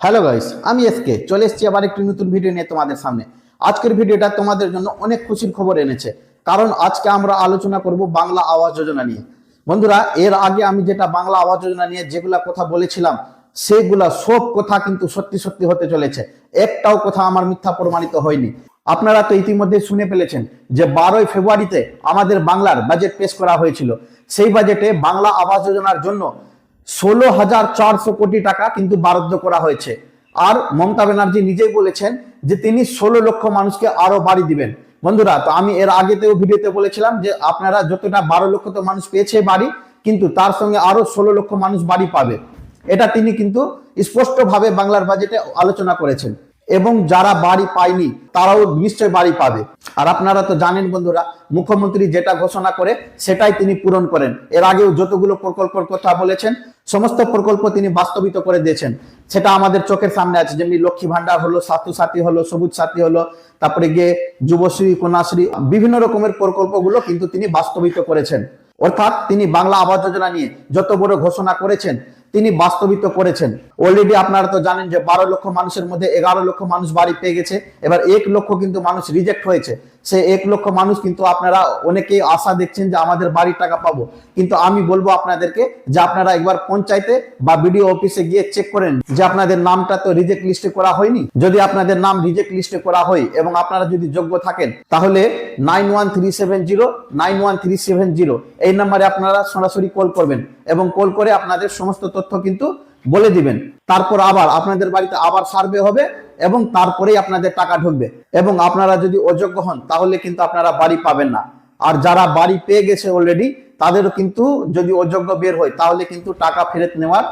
Hello guys আমি SK চলে এসেছি আবার একটি নতুন ভিডিও নিয়ে তোমাদের সামনে। আজকের ভিডিওটা তোমাদের জন্য অনেক খুশির খবর এনেছে। কারণ আজকে আমরা আলোচনা করব বাংলা আবাস যোজনা নিয়ে। বন্ধুরা, এর আগে আমি যেটা বাংলা আবাস যোজনা নিয়ে যেগুলা কথা বলেছিলাম, সেগুলা সব কথা কিন্তু সত্যি সত্যি হতে চলেছে। একটাও কথা আমার মিথ্যা প্রমাণিত হয়নি। আপনারা তো ইতিমধ্যে শুনে ফেলেছেন যে বারোই ফেব্রুয়ারিতে আমাদের বাংলার বাজেট পেশ করা হয়েছিল। সেই বাজেটে বাংলা আবাস যোজনার জন্য ষোলো হাজার চারশো কোটি টাকা কিন্তু বরাদ্দ করা হয়েছে। আর মমতা ব্যানার্জি নিজেই বলেছেন যে তিনি ষোলো লক্ষ মানুষকে আরও বাড়ি দিবেন। বন্ধুরা, তো আমি এর আগেতেও ভিডিওতে বলেছিলাম যে আপনারা যতটা বারো লক্ষ তো মানুষ পেয়েছে বাড়ি, কিন্তু তার সঙ্গে আরও ষোলো লক্ষ মানুষ বাড়ি পাবে। এটা তিনি কিন্তু স্পষ্টভাবে বাংলার বাজেটে আলোচনা করেছেন। এবং যারা বাড়ি পায়নি, তারাও নিশ্চয় বাড়ি পাবে। আর আপনারা তো জানেন বন্ধুরা, মুখ্যমন্ত্রী যেটা ঘোষণা করে, সেটাই তিনি পূরণ করেন। এর আগেও যতগুলো প্রকল্পের কথা বলেছেন, সমস্ত প্রকল্প তিনি বাস্তবিত করে দিয়েছেন। সেটা আমাদের চোখের সামনে আছে, যেমনি লক্ষ্মী ভান্ডার হলো স্বাস্থ্য সাথী হলো, সবুজ সাথী হলো, তারপরে গিয়ে যুবশ্রী, কন্যাশ্রী, বিভিন্ন রকমের প্রকল্পগুলো কিন্তু তিনি বাস্তবিত করেছেন। অর্থাৎ তিনি বাংলা আবাস যোজনা নিয়ে যত বড় ঘোষণা করেছেন তিনি বাস্তবিত করেছেন। অলরেডি আপনারা তো জানেন যে বারো লক্ষ মানুষের মধ্যে এগারো লক্ষ মানুষ বাড়ি পেয়ে গেছে। এবার এক লক্ষ কিন্তু মানুষ রিজেক্ট হয়েছে। সে এক লক্ষ মানুষ কিন্তু আপনারা অনেকেই আশা দেখছেন যে আমাদের বাড়ির টাকা পাবো। কিন্তু আমি বলব আপনাদেরকে যে আপনারা একবার পঞ্চায়েতে বা বিডিও অফিসে গিয়ে চেক করেন যে আপনাদের নামটা তো রিজেক্ট লিস্টে করা হয়নি। যদি আপনাদের নাম রিজেক্ট লিস্টে করা হয় এবং আপনারা যদি যোগ্য থাকেন, তাহলে nine one three seven zero nine one three seven zero এই নাম্বারে আপনারা সরাসরি কল করবেন এবং কল করে আপনাদের সমস্ত তথ্য কিন্তু বলে দিবেন। তারপর আবার আপনাদের বাড়িতে আবার সার্ভে হবে এবং তারপরেই আপনাদের টাকা ঢুকবে। এবং আপনারা যদি অযোগ্য হন, তাহলে কিন্তু আপনারা বাড়ি পাবেন না। আর যারা বাড়ি পেয়ে গেছে অলরেডি তাদেরও কিন্তু যদি অযোগ্য বের হয়, তাহলে কিন্তু টাকা ফেরত নেওয়ার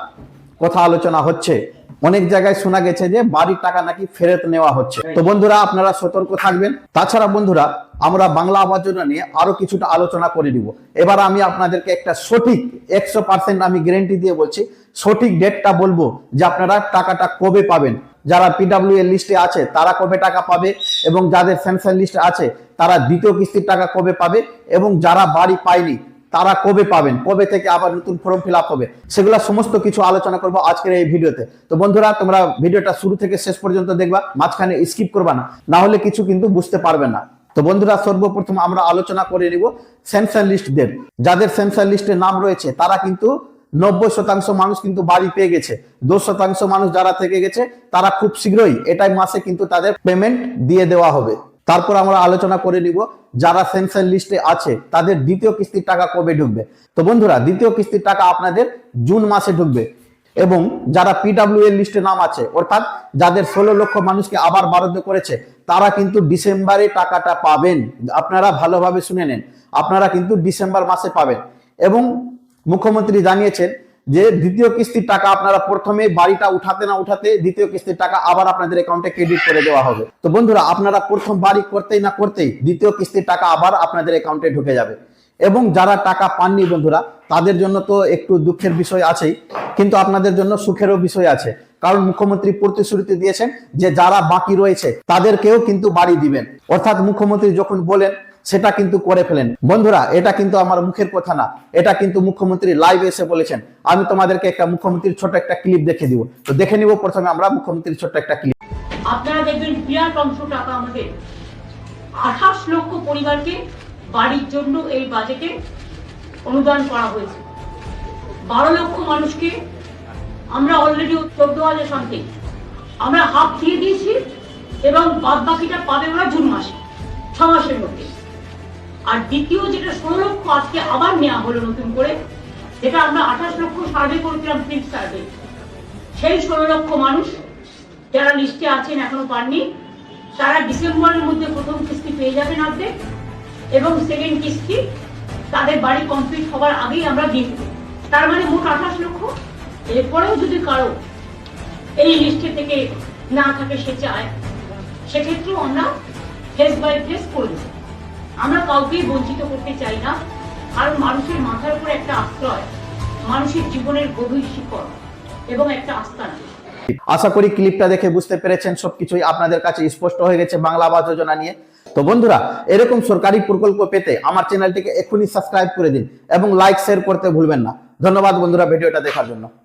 কথা আলোচনা হচ্ছে। অনেক জায়গায় শোনা গেছে যে বাড়ির টাকা নাকি ফেরত নেওয়া হচ্ছে। তো বন্ধুরা, আপনারা সতর্ক থাকবেন। তাছাড়া বন্ধুরা, আমরা বাংলা আবাস যোজনা নিয়ে আরও কিছুটা আলোচনা করে দিব এবার আমি আপনাদেরকে একটা সঠিক একশো পার্সেন্ট আমি গ্যারেন্টি দিয়ে বলছি, সঠিক ডেটটা বলব যে আপনারা টাকাটা কবে পাবেন। যারা পিডাব্লিউ এর লিস্টে আছে, তারা কবে টাকা পাবে এবং যাদের স্যাংশন লিস্টে আছে, তারা দ্বিতীয় কিস্তির টাকা কবে পাবে এবং যারা বাড়ি পায়নি তারা কবে পাবেন? কবে থেকে আবার নতুন ফর্ম ফিল আপ হবে? সেগুলো সমস্ত কিছু আলোচনা করব আজকের এই ভিডিওতে। তো বন্ধুরা, তোমরা ভিডিওটা শুরু থেকে শেষ পর্যন্ত দেখবা, মাঝখানে স্কিপ করবা না। না হলে কিছু কিন্তু বুঝতে পারবে না। তো বন্ধুরা, সর্বপ্রথম আমরা আলোচনা করে নিব সেন্সার লিস্টদের যাদের সেন্সার লিস্টে নাম রয়েছে, তারা কিন্তু নব্বই শতাংশ মানুষ কিন্তু বাড়ি পেয়ে গেছে। দশ শতাংশ মানুষ যারা থেকে গেছে, তারা খুব শীঘ্রই এটাই মাসে কিন্তু তাদের পেমেন্ট দিয়ে দেওয়া হবে। তারপর আমরা আলোচনা করে নিব যারা সেন্সার লিস্টে আছে, তাদের দ্বিতীয় কিস্তির টাকা কবে ঢুকবে? তো বন্ধুরা, দ্বিতীয় কিস্তির টাকা আপনাদের জুন মাসে ঢুকবে এবং যারা পিডাব্লিউ এর লিস্টে নাম আছে, অর্থাৎ যাদের ষোলো লক্ষ মানুষকে আবার বরাদ্দ করেছে, তারা কিন্তু ডিসেম্বরে টাকাটা পাবেন। আপনারা ভালোভাবে শুনে নেন, আপনারা কিন্তু ডিসেম্বর মাসে পাবেন। এবং মুখ্যমন্ত্রী জানিয়েছেন যে দ্বিতীয় কিস্তির টাকা আপনারা প্রথমে বাড়িটা উঠাতে না উঠাতে দ্বিতীয় কিস্তির টাকা আবার আপনাদের অ্যাকাউন্টে ক্রেডিট করে দেওয়া হবে। তো বন্ধুরা, আপনারা প্রথম বাড়ি করতেই না করতেই দ্বিতীয় কিস্তির টাকা আবার আপনাদের অ্যাকাউন্টে ঢুকে যাবে। এবং যারা টাকা পাননি বন্ধুরা, তাদের জন্য তো একটু দুঃখের বিষয় আছেই, কিন্তু আপনাদের জন্য সুখেরও বিষয় আছে। কারণ মুখ্যমন্ত্রী প্রতিশ্রুতি দিয়েছেন যে যারা বাকি রয়েছে, তাদেরকেও কিন্তু বাড়ি দিবেন। অর্থাৎ মুখ্যমন্ত্রী যখন বলেন সেটা কিন্তু করে ফেলেন। বন্ধুরা, এটা কিন্তু আমার মুখের কথা না। এটা কিন্তু মুখ্যমন্ত্রী লাইভ এসে বলেছেন। আমি তোমাদেরকে একটা মুখ্যমন্ত্রীর ছোট একটা ক্লিপ দেখে দিব। তো দেখে নিব প্রথমে আমরা মুখ্যমন্ত্রীর ছোট্ট একটা ক্লিপ আপনারা দেখবেন বিরাট অংশ টাকা আমাদের। আঠাশ লক্ষ পরিবারকে বাড়ির জন্য এই বাজেটে অনুদান করা হয়েছে। বারো লক্ষ মানুষকে আমরা অলরেডি চোদ্দ হাজার সামথিং আমরা হাফ দিয়ে দিয়েছি এবং বাদ বাকিটা পাবে ওরা জুন মাসে, ছ মাসের মধ্যে। আর দ্বিতীয় যেটা ষোলো লক্ষ আজকে আবার নেওয়া হলো নতুন করে, যেটা আমরা আঠাশ লক্ষ সার্ভে করেছিলাম ফিল্ড সার্ভে সেই ষোলো লক্ষ মানুষ যারা লিস্টে আছেন এখনও পাননি তারা ডিসেম্বরের মধ্যে প্রথম কিস্তি পেয়ে যাবেন অর্ধেক এবং সেকেন্ড কিস্তি তাদের বাড়ি কমপ্লিট হওয়ার আগেই আমরা দেবো। তার মানে মোট আঠাশ লক্ষ। এরপরেও যদি কারও এই লিস্টে থেকে না থাকে, সে চায়, সেক্ষেত্রেও আমরা ফেস বাই ফেস করে দেবো। আমরা কাউকেই বঞ্চিত করতে চাই না। কারণ মানুষের মাথার উপরে একটা আশ্রয়, মানুষের জীবনের গভীর শিকড় এবং একটা আস্থানা আশা করি ক্লিপটা দেখে বুঝতে পেরেছেন, সবকিছুই আপনাদের কাছে স্পষ্ট হয়ে গেছে বাংলা আবাস যোজনা নিয়ে। তো বন্ধুরা, এরকম সরকারি প্রকল্প পেতে আমার চ্যানেলটিকে এক্ষুনি সাবস্ক্রাইব করে দিন এবং লাইক শেয়ার করতে ভুলবেন না। ধন্যবাদ বন্ধুরা ভিডিওটা দেখার জন্য।